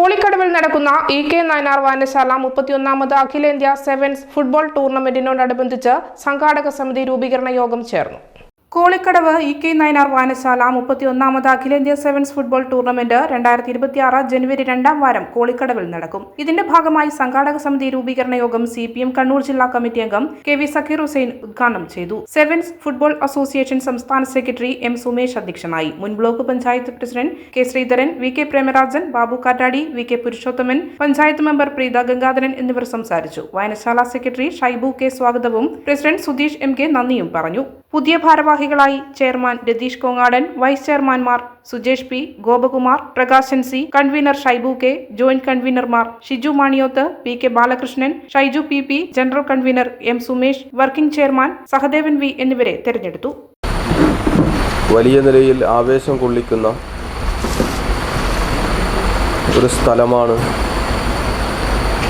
കോളിക്കടവിൽ നടക്കുന്ന E K Nayanar വായനശാല മുപ്പത്തിയൊന്നാമത് അഖിലേന്ത്യാ സെവൻസ് ഫുട്ബോൾ ടൂർണമെന്റിനോടനുബന്ധിച്ച് സംഘാടക സമിതി രൂപീകരണ യോഗം ചേർന്നു. കോളിക്കടവ് ഇ കെ നയനാർ വായനശാല മുപ്പത്തിയൊന്നാമത് അഖിലേന്ത്യാ സെവൻസ് ഫുട്ബോൾ ടൂർണമെന്റ് രണ്ടായിരത്തി ഇരുപത്തിയാറ് ജനുവരി രണ്ടാം വാരം കോളിക്കടവിൽ നടക്കും. ഇതിന്റെ ഭാഗമായി സംഘാടക സമിതി രൂപീകരണ യോഗം സി പി എം കണ്ണൂർ ജില്ലാ കമ്മിറ്റി അംഗം കെ വി സക്കീർ ഹുസൈൻ ഉദ്ഘാടനം ചെയ്തു. സെവൻസ് ഫുട്ബോൾ അസോസിയേഷൻ സംസ്ഥാന സെക്രട്ടറി എം സുമേഷ് അധ്യക്ഷനായി. മുൻ block panchayat president K Sreedharan V K Premarajan Babu Kattadi V K Purushothaman panchayat member Preetha Gangadharan എന്നിവർ സംസാരിച്ചു. വായനശാല സെക്രട്ടറി ഷൈബു കെ സ്വാഗതവും പ്രസിഡന്റ് സുധീഷ് എം കെ നന്ദിയും പറഞ്ഞു. പുതിയ ഭാരവാഹികളായി chairman Ratheesh Kongadan vice ചെയർമാൻമാർ Sujesh P Gopakumar Prakashan C convener Shaibu K joint കൺവീനർമാർ Shiju Maniyoth P K Balakrishnan Shaiju P P general convener M Sumesh working chairman Sahadevan V എന്നിവരെ തെരഞ്ഞെടുത്തു. വലിയ നിലയിൽ ആവേശം കൊള്ളിക്കുന്ന ഒരു സ്ഥലമാണ്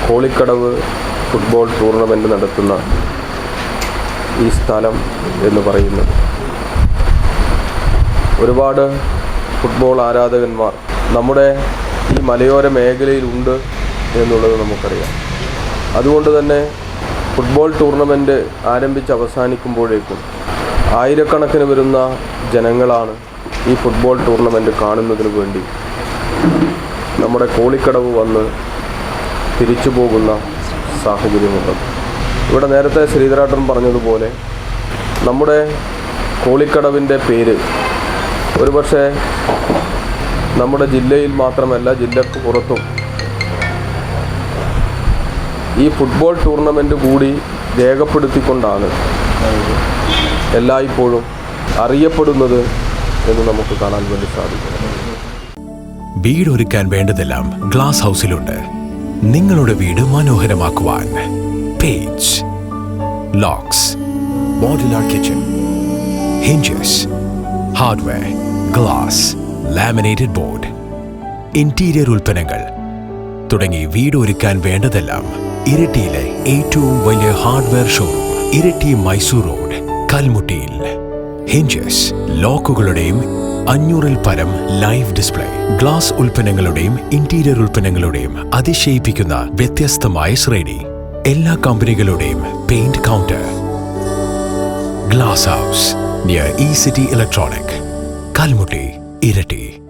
കോളിക്കടവ് ഫുട്ബോൾ ടൂർണമെന്റ് നടത്തുന്ന ഈ സ്ഥലം എന്ന് പറയുന്നത്. ഒരുപാട് ഫുട്ബോൾ ആരാധകന്മാർ നമ്മുടെ ഈ മലയോര മേഖലയിലുണ്ട് എന്നുള്ളത് നമുക്കറിയാം. അതുകൊണ്ട് തന്നെ ഫുട്ബോൾ ടൂർണമെന്റ് ആരംഭിച്ച് അവസാനിക്കുമ്പോഴേക്കും ആയിരക്കണക്കിന് വരുന്ന ജനങ്ങളാണ് ഈ ഫുട്ബോൾ ടൂർണമെന്റ് കാണുന്നതിന് വേണ്ടി നമ്മുടെ കോളിക്കടവ് വന്ന് തിരിച്ചു പോകുന്ന സാഹചര്യമുണ്ട് ഇവിടെ നേരത്തെ ശ്രീധരാട്ടൻ പറഞ്ഞതുപോലെ നമ്മുടെ കോളിക്കടവിന്റെ പേര് ഒരുപക്ഷെ നമ്മുടെ ജില്ലയിൽ മാത്രമല്ല ജില്ലക്ക് പുറത്തും. ഈ ഫുട്ബോൾ ടൂർണമെന്റ് കൂടി രേഖപ്പെടുത്തിക്കൊണ്ടാണ് എല്ലായ്പ്പോഴും അറിയപ്പെടുന്നത് എന്ന് നമുക്ക് കാണാൻ വേണ്ടി സാധിക്കും. വീടൊരുക്കാൻ വേണ്ടതെല്ലാം ഗ്ലാസ് ഹൗസിലുണ്ട്. നിങ്ങളുടെ വീട് മനോഹരമാക്കുവാൻ page locks modular kitchen hinges hardware glass laminated board interior ഉൽപ്പന്നങ്ങൾ. തുടങ്ങി വീട് ഒരുക്കാൻ വേണ്ടതെല്ലാം ഇരട്ടിയിലെ ഏറ്റവും വലിയ hardware showroom Iritty Mysore road കൽമുട്ടിയിൽ. Hinges ലോക്കുകളുടെയും അഞ്ഞൂറിൽ പരം ലൈവ് ഡിസ്പ്ലേ ഗ്ലാസ് ഉൽപ്പന്നങ്ങളുടെയും ഇന്റീരിയർ ഉൽപ്പന്നങ്ങളുടെയും അതിശയിപ്പിക്കുന്ന വ്യത്യസ്തമായ ശ്രേണി. എല്ലാ കമ്പനികളുടെയും paint counter glass house near E city electronic Kalmutti Iritty.